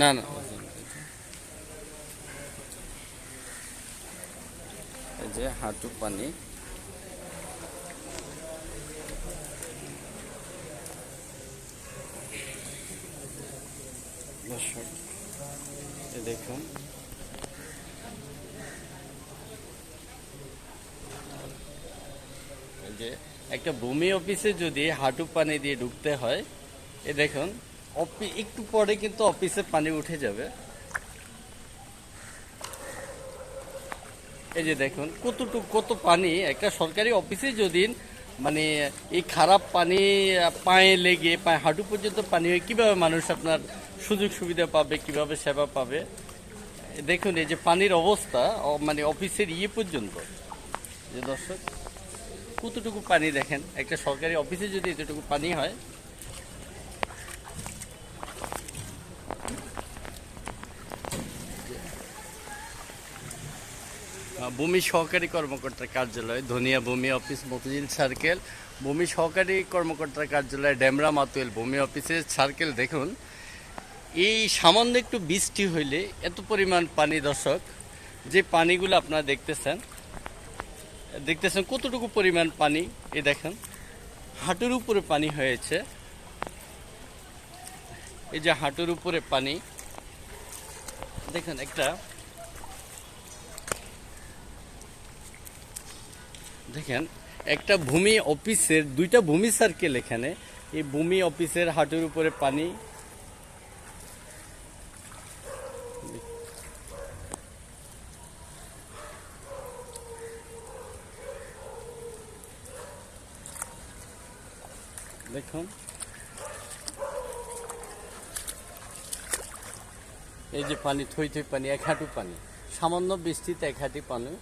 না না। এই যে হাঁটু পানি। দর্শক, দেখুন। যে একটা ভূমি অফিসে যদি হাঁটু পানি দিয়ে ঢুকতে হয় এ দেখুন। একটু পরে কিন্তু অফিসে পানি উঠে যাবে। এই যে দেখুন, কতটুকু কত পানি, একটা সরকারি অফিসে যদি মানে এই খারাপ পানি, পায়ে লেগে, পায়ে হাঁটু পর্যন্ত পানি হয় কীভাবে মানুষ আপনার সুযোগ সুবিধা পাবে, কীভাবে সেবা পাবে? দেখুন, এই যে পানির অবস্থা মানে অফিসের ইয়ে পর্যন্ত। যে দর্শক, কতটুকু পানি দেখেন? একটা সরকারি অফিসে যদি এতটুকু পানি হয় ভূমি সহকারী কর্মকর্তার কার্যালয়, ধনিয়া ভূমি অফিস মতিঝিল সার্কেল। ভূমি সহকারী কর্মকর্তার কার্যালয়, ডেমরা মাতুয়েল ভূমি অফিসের সার্কেল দেখুন, এই সামান্য একটু বৃষ্টি হইলে এত পরিমাণ পানি, দর্শক, যে পানিগুলো আপনারা দেখতেছেন দেখতেছেন কতটুকু পরিমাণ পানি, এই দেখেন, হাঁটুর উপরে পানি হয়েছে। এই যে হাঁটুর উপরে পানি, দেখেন একটা দেখেন, একটা ভূমি অফিসের, দুইটা ভূমি সার্কেল এখানে এই ভূমি অফিসের হাঁটুর উপরে পানি। দেখুন। এই যে পানি, থই থই পানি, এক হাঁটু পানি, সামান্য বৃষ্টিতে এক হাঁটি পানি।